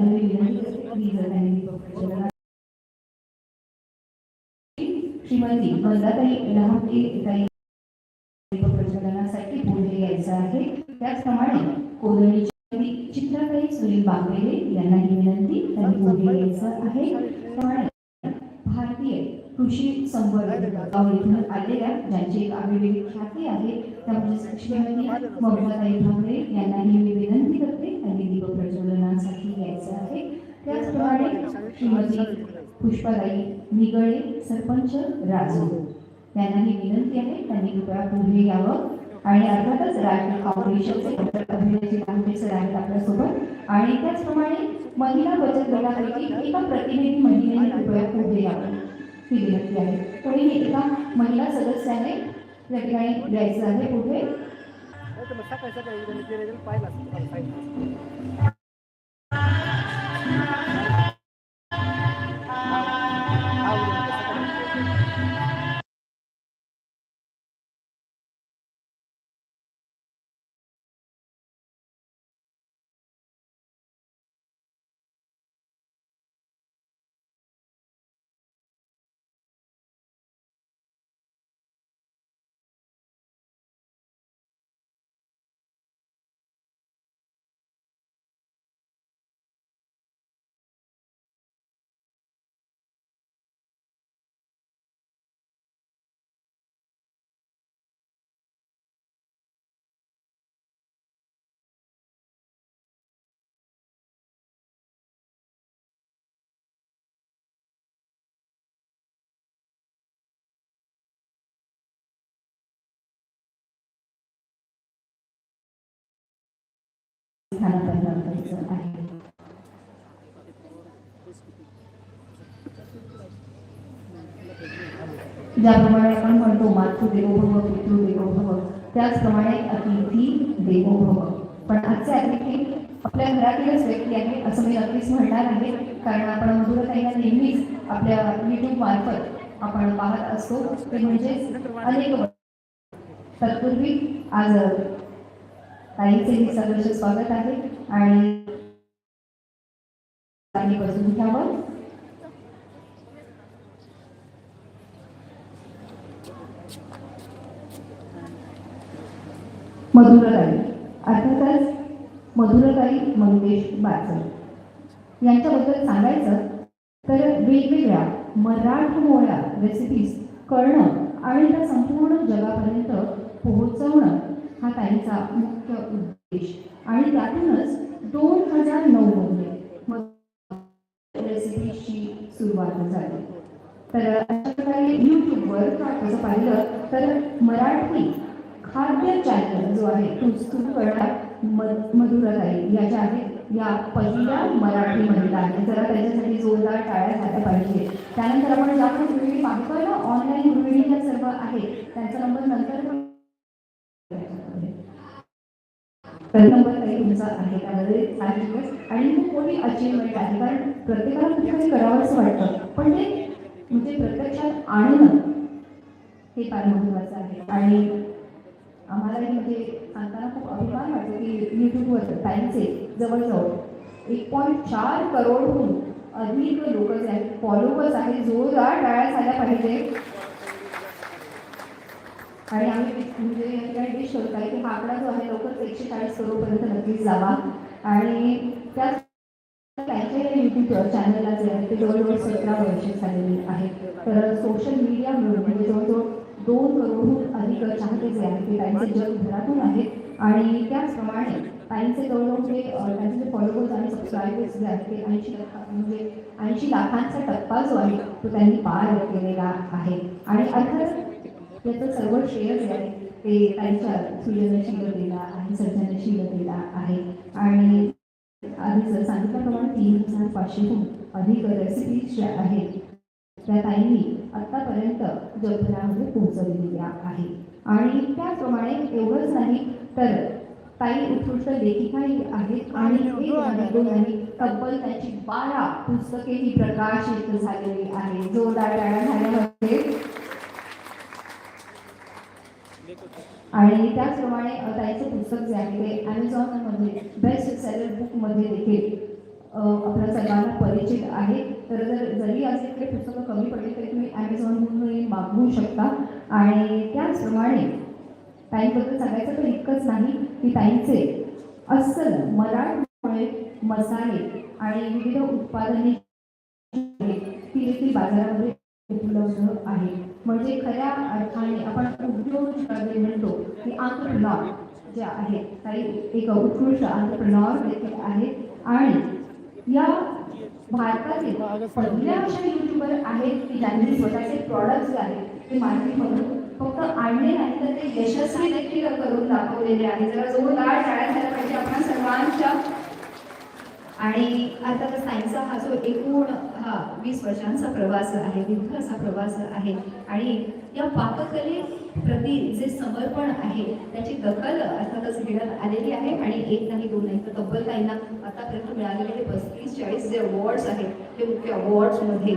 त्यांना विनंती करते की जर त्यांनी श्रीमती मंदाताई लहाके ताई दीपक पुढे यायचं आहे त्याचप्रमाणे कोदळीची चित्रताई सुनील बांबेले यांना ही विनंती त्यांनी पुढे यायचं आहे त्याप्रमाणे कृषी संवर्धन इथून आलेल्या ज्यांची एक आगळीवेगळी ख्याती आहे. त्यामुळे श्रीमती ममताताई भांबरे यांना ही मी विनंती करते. त्यांनी दीपक प्रज्वलनासाठी यायचं आहे. त्याचप्रमाणे श्रीमती पुष्पाताई निगळे सरपंच राजू यांना ही विनंती आहे. त्यांनी कृपया पुढे यावं. आणि अर्थातच राष्ट्रीय फाउंडेशनचे सर आहेत आपल्यासोबत. आणि त्याचप्रमाणे महिला बचत गटापैकी एका प्रतिनिधी महिलेने कृपया पुढे यावं. फी घेतली आहे कोणीही एका महिला सदस्याने या ठिकाणी द्यायचं आहे पुढे आहे ज्याप्रमाणे आपण म्हणतो मातृ देवोभव पितृ देवोभव त्याचप्रमाणे अतिथी देवोभव. पण आजचे अतिथी आपल्या घरातीलच व्यक्ती आहे असं मी नक्कीच म्हणणार आहे. कारण आपण मधुरताईला नेहमीच आपल्या युट्यूब मार्फत आपण पाहत असतो. ते म्हणजेच अनेक तत्पूर्वी आज ताईचे हे सदस्य स्वागत आहे आणि बसून घ्यावं. मधुरताई अर्थातच मधुरताई मंगेश बाचल. यांच्याबद्दल सांगायचं तर वेगवेगळ्या मराठमोळ्या रेसिपीज कळणं आणि त्या संपूर्ण जगापर्यंत पोहोचवणं हा त्यांचा मुख्य उद्देश. आणि त्यातूनच दोन हजार नऊ मध्ये रेसिपीची सुरुवात झाली. तर अशा प्रकारे यूट्यूबवर तसं पाहिलं तर मराठी खाद्य चॅनल जो आहे तो करणार म- मधुराताई या ज्या आहेत या पहिल्या मराठी महिला आहेत. जरा त्याच्यासाठी जोरदार टाळ्या झाल्या पाहिजे. त्यानंतर आपण ज्या पण गृहिणी पाहतोय ना ऑनलाईन गृहिणी ज्या सर्व आहे त्यांचा नंबर नंतर पण काही तुमचा आहे त्यामध्ये म्हणजे साहजिकच आणि मग कोणी अचिव्हमेंट आहे. कारण प्रत्येकाला कुठे काही करावंच वाटतं. पण ते म्हणजे प्रत्यक्षात आणणं हे फार महत्त्वाचं आहे. आणि आम्हालाही म्हणजे सांगताना खूप अभिमान वाटतो की यूट्यूबवर त्यांचे जवळजवळ एक पॉईंट चार करोडहून अधिक लोक जे आहेत फॉलोवर्स आहेत जोरदार टाळ्या झाल्या पाहिजे. आणि आम्ही म्हणजे या ठिकाणी विश करत आहे की हा आकडा जो आहे लवकरच एकशे चाळीस करोडपर्यंत नक्कीच जावा. आणि त्याच त्यांच्या युट्यूब चॅनलला जे आहे ते जवळजवळ सतरा वर्ष झालेली आहेत. तर सोशल मीडिया मिळून म्हणजे जवळजवळ दोन करोडहून अधिक चाहते जे आहेत ते त्यांचे जगभरातून आहेत. आणि त्याचप्रमाणे त्यांचे जवळजवळ जे त्यांचे जे फॉलोअर्स आणि सबस्क्रायबर्स जे आहेत ते ऐंशी टक्का म्हणजे ऐंशी लाखांचा टप्पा जो आहे तो त्यांनी पार केलेला आहे. आणि अर्थात याचं सर्व श्रेय जे आहे ते त्यांच्या सृजनशीलतेला आणि सर्जनशीलतेला आहे. आणि आधी जर सांगितल्याप्रमाणे तीन हजार पाचशेहून अधिक रेसिपीज ज्या आहेत त्या ताईंनी आत्तापर्यंत जगभरामध्ये पोहोचवलेल्या आहे आणि त्याचप्रमाणे एवढंच नाही तर ताई उत्कृष्ट लेखिकाही आहेत आणि दोन तब्बल त्यांची बारा पुस्तकेही प्रकाशित झालेली आहे जोरदार टाळ्या झाल्यामध्ये आणि त्याचप्रमाणे अ, ताईचं पुस्तक जे आहे ते ॲमेझॉनमध्ये बेस्ट सेलर बुकमध्ये देखील आपल्या सर्वांना परिचित आहे. तर जर जरी असे काही पुस्तकं कमी पडली तरी तुम्ही ॲमेझॉनवरून मागवू शकता. आणि त्याचप्रमाणे ताईंबद्दल सांगायचं तर इतकंच नाही की ताईंचे अस्सल मराठमोळे मसाले आणि विविध उत्पादने ती देखील बाजारामध्ये उपलब्ध आहे म्हणजे खऱ्या अर्थाने आपण उद्योग जे म्हणतो की आंतरप्रनॉर जे आहेत काही एक उत्कृष्ट आंतरप्रनॉर देखील आहेत आणि या भारतातील पहिल्या अशा युट्यूबर आहेत की ज्यांनी स्वतःचे प्रॉडक्ट्स आहेत ते मार्केटमधून फक्त आणले नाही तर ते यशस्वी देखील करून दाखवलेले आहे जरा जोरदार टाळ्या झाल्या पाहिजे आपण सर्वांच्या. आणि अर्थातच सायन्सचा हा जो एकूण हा वीस वर्षांचा प्रवास आहे दीर्घ असा प्रवास आहे. आणि या पाककलेप्रती जे समर्पण आहे त्याची दखल अर्थातच घेण्यात आलेली आहे. आणि एक नाही दोन नाही तर तब्बल काहींना आतापर्यंत मिळालेले हे पस्तीस चाळीस जे अवॉर्ड्स आहेत ते मुख्य अवॉर्ड्समध्ये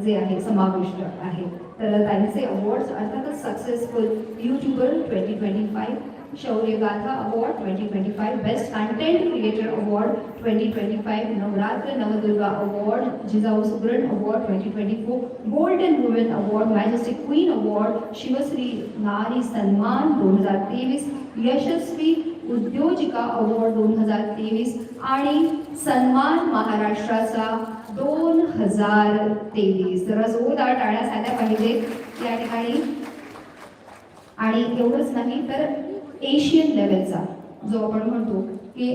जे आहे समाविष्ट आहे. तर त्यांचे अवॉर्ड्स अर्थातच successful YouTuber twenty twenty five शौर्य गाथा award twenty twenty five best content creator award twenty twenty five Navratra Navdurga award Jijau सुगरण award twenty twenty four golden women award majestic queen award Shivshri नारी सन्मान दोन हजार तेवीस यशस्वी उद्योजिका award दोन हजार तेवीस आणि सन्मान महाराष्ट्राचा दोन हजार तेवीस. जरा जोरदार टाळ्या झाल्या पाहिजेत या ठिकाणी. आणि एवढंच नाही तर एशियन लेवलचा जो आपण म्हणतो की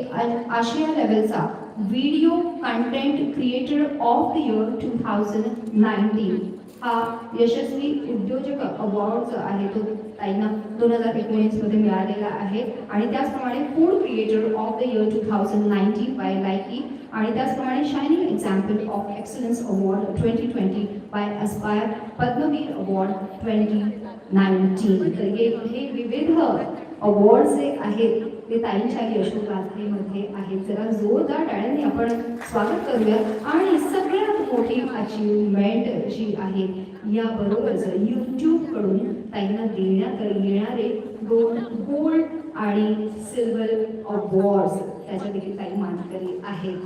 आशिया लेवलचा video content creator of the year two thousand nineteen हा यशस्वी उद्योजक अवॉर्ड जो आहे तो ताईंना दोन हजार एकोणीसमध्ये मिळालेला आहे. आणि त्याचप्रमाणे food creator of the year two thousand nineteen by लायकी आणि त्याचप्रमाणे shining example of excellence award twenty twenty by aspire Padmaveer award twenty nineteen तर हे विविध अवॉर्ड जे आहेत ते ताईंच्या यशोगाथेमध्ये आहेत. जरा जोरदार टाळ्यांनी आपण स्वागत करूया. आणि सगळ्यात मोठी अचिव्हमेंट जी आहे याबरोबरच यूट्यूबकडून ताईंना देण्यात येणारे दोन गोल्ड आणि सिल्वर अवॉर्ड्स त्याच्या देखील ताई मानकरी आहेत.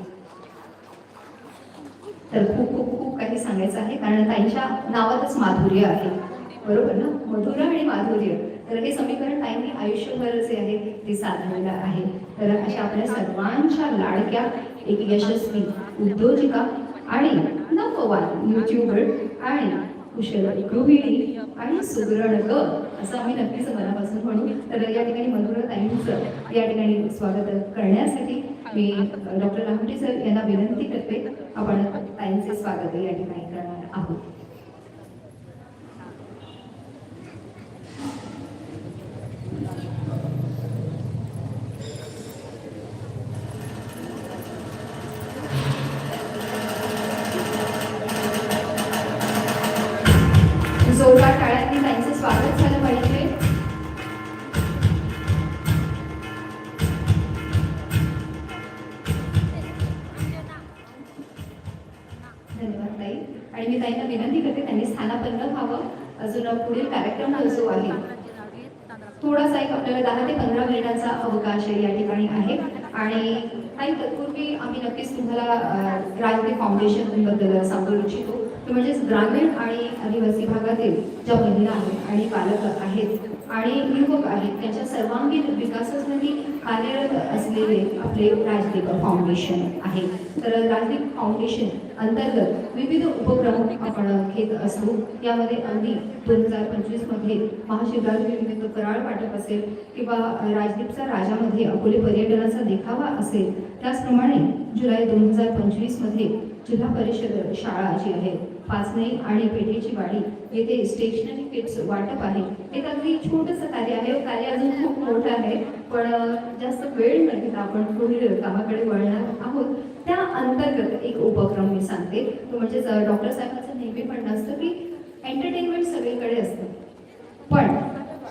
तर खूप खूप खूप काही सांगायचं आहे कारण त्यांच्या नावातच माधुर्य आहे. बरोबर ना? मधुर आणि माधुर्य. तर हे समीकरण ताईंनी आयुष्यभर जे आहे ते साधलेलं आहे. तर अशा आपल्या सर्वांच्या लाडक्या एक यशस्वी उद्योजिका आणि नववान युट्यूबर आणि कुशल गृहिणी आणि सुगरण ग असं आम्ही नक्कीच मनापासून म्हणू. तर या ठिकाणी मधुर ताईंचं या ठिकाणी स्वागत करण्यासाठी मी डॉक्टर लाहोटी सर यांना विनंती करते. आपण ताईंचे स्वागत या ठिकाणी करणार आहोत. अवकाश या ठिकाणी आहे. आणि काही तत्पूर्वी आम्ही नक्कीच तुम्हाला राजकीय फाउंडेशनबद्दल सांगू इच्छितो. म्हणजेच ग्रामीण आणि आदिवासी भागातील ज्या महिला आहेत आणि पालक आहेत आणि युवक आहेत त्यांच्या सर्वांगीण विकासासाठी कार्यरत असलेले आपले राजदीप फाउंडेशन आहे. तर राजदीप फाउंडेशन अंतर्गत विविध उपक्रम आपण घेत असतो यामध्ये अगदी दोन हजार पंचवीसमध्ये महाशिवरात्री निमित्त कराळ वाटप असेल किंवा राजदीपचा राजामध्ये अकोले पर्यटनाचा देखावा असेल. त्याचप्रमाणे जुलै दोन हजार पंचवीसमध्ये जिल्हा परिषद शाळा जी आहे पाचनई आणि पेठेची वाडी येथे स्टेशनरी किट्स वाटप आहे. एक अगदी छोटंसं कार्य आहे. हो, कार्य अजून खूप मोठं आहे. पण जास्त वेळ न घेता आपण पुढील कामाकडे वळणार आहोत. त्या अंतर्गत एक उपक्रम मी सांगते. तो म्हणजे डॉक्टर साहेबांचं नेहमी म्हणणं असतं की एंटरटेनमेंट सगळीकडे असतं. पण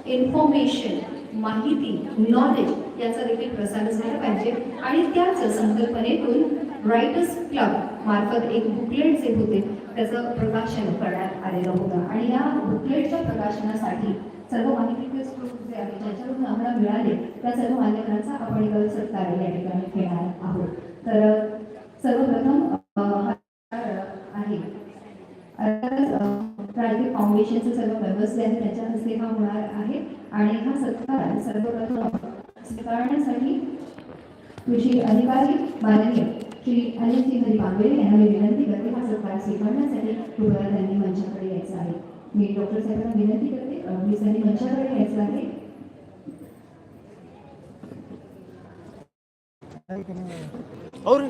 इन्फॉर्मेशन माहिती नॉलेज याचा देखील प्रसार झाला पाहिजे. आणि त्याच संकल्पनेतून रायटर्स क्लब मार्फत एक बुकलेट जे होते त्याचं प्रकाशन करण्यात आलेलं होतं. आणि या बुकलेटच्या प्रकाशनासाठी सर्व माहितीचे स्रोत जे आहे ज्याच्याकडून आम्हाला मिळाले त्या सर्व मान्यवरांचा आपण एक सत्कार या ठिकाणी घेणार आहोत. तर सर्वप्रथम आहे. अर्थातच फाउंडेशनचे सर्व मेंबर्स जे आहेत त्यांच्या हस्ते हा होणार आहे. आणि हा सत्कार सर्वप्रथम स्वीकारण्यासाठी कृषी अधिकारी माननीय श्री अनिलजी हरी पांगवेले यांना मी विनंती करते हा सत्कार स्वीकारण्यासाठी कृपया त्यांनी मंचाकडे यायचं आहे. मी डॉक्टर साहेबांना विनंती करते मी त्यांनी मंचाकडे यायचं आहे. और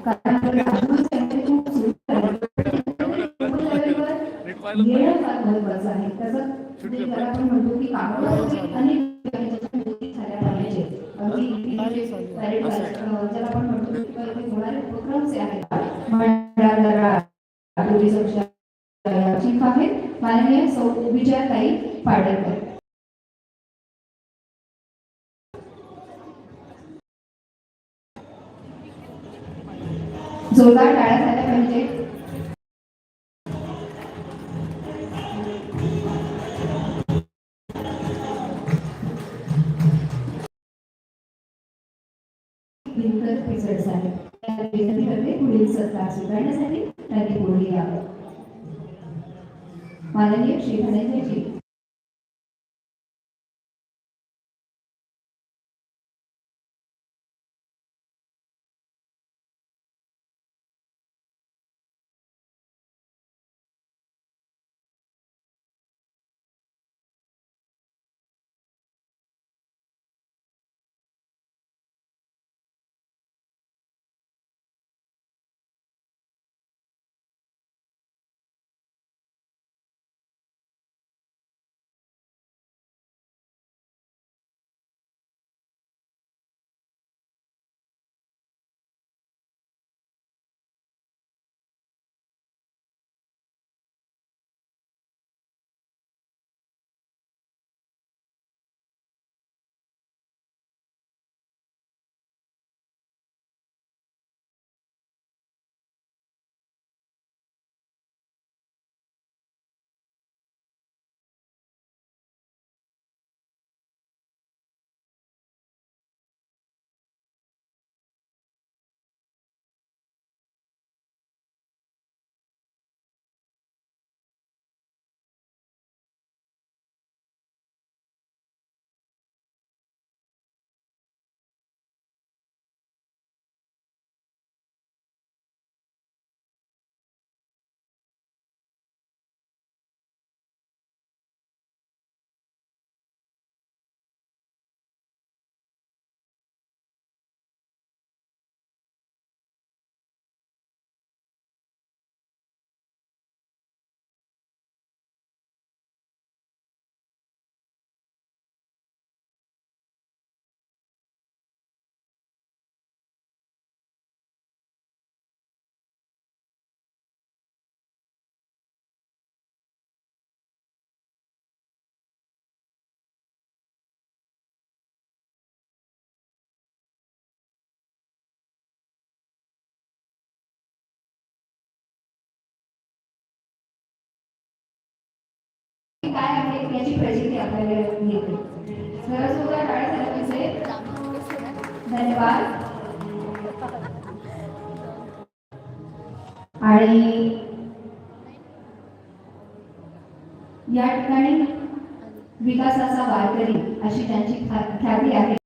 सत्कार स्वीकारण्यासाठी त्यांनी पुढे यावं. माननीय श्री धनंजयजी. काय आहे याची प्रचिती आपल्याला मिळते. जरा जोरदार टाळ्या धन्यवाद. आणि या ठिकाणी विकासाचा वारकरी अशी त्यांची ख्याती आहे.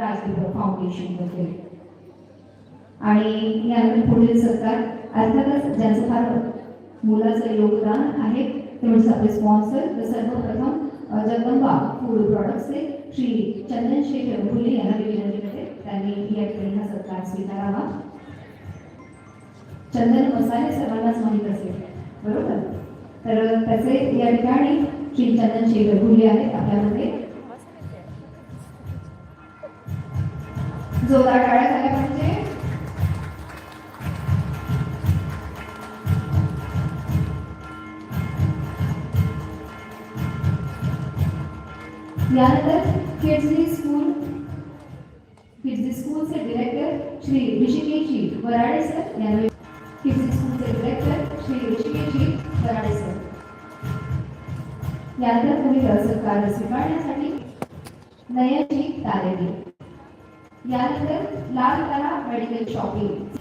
आहे फाउंडेशनबद्दल आणि यानंतर पुढील सरकार अर्थातच ज्यांचं फार मुलाचं योगदान आहे तेवढेच आपले स्पॉन्सर तर सर्वप्रथम जगदंबा फूड प्रॉडक्टचे श्री चंदन शेखर भुले यांना विनंती करते. त्यांनी या ठिकाणी हा सत्कार स्वीकारावा. चंदन मसाले सर्वांनाच माहीत असेल बरोबर? तर त्याचे या ठिकाणी श्री चंदन शेखर भुले आहेत आपल्यामध्ये. जोरदार टाळ्या झाल्या पाहिजे. यानंतर किड्सली स्कूल किड्सली स्कूलचे डिरेक्टर श्री ऋषिकेशजी वराडे सर यांना किड्सली स्कूलचे डिरेक्टर श्री ऋषिकेशजी वराडे सर यानंतर पुढील सत्कार स्वीकारण्यासाठी नयनजी तारेबी यानंतर लाल कला मेडिकल शॉपिंग।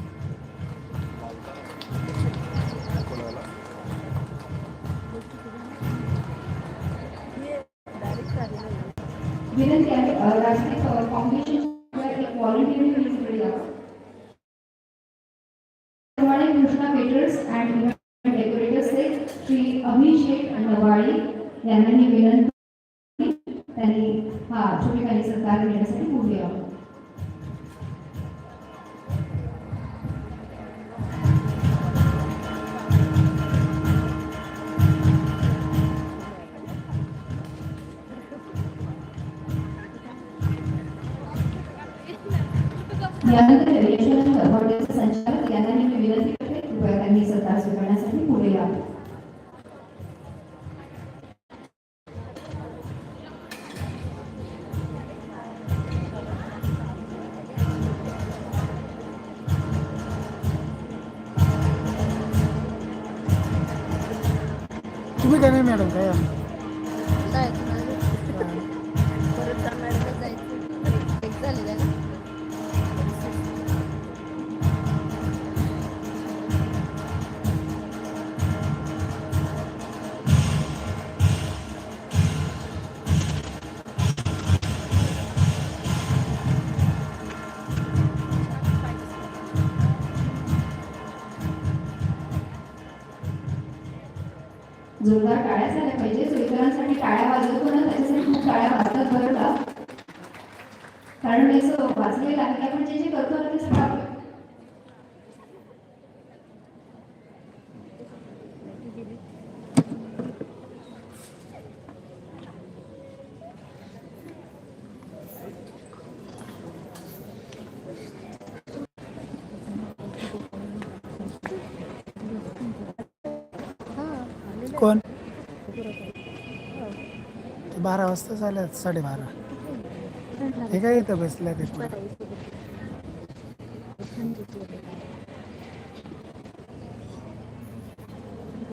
विनंती आहे राष्ट्रीय फाउंडेशन एक प्रिन्सिपल यावं प्रमाणे कृष्णा पेटर्स अँड डेकोरेटर्सचे श्री अभिषेक नवाळी यांना ही विनंती त्यांनी हा छोटी काही सत्कार देण्यासाठी पुढे यावं यानंतर यशवंत हॉटेलचे संचालक यांना जो टाळ्या वाजवतो ना त्याच्यासाठी खूप टाळ्या वाजतात बरं का कारण मी असं वाचलेलं आहे आपण जे जे करतो ना ते सगळं आपलं कोण? बारा वाजता झाल्यात साडेबारा. हे काय इथं बसल्या ते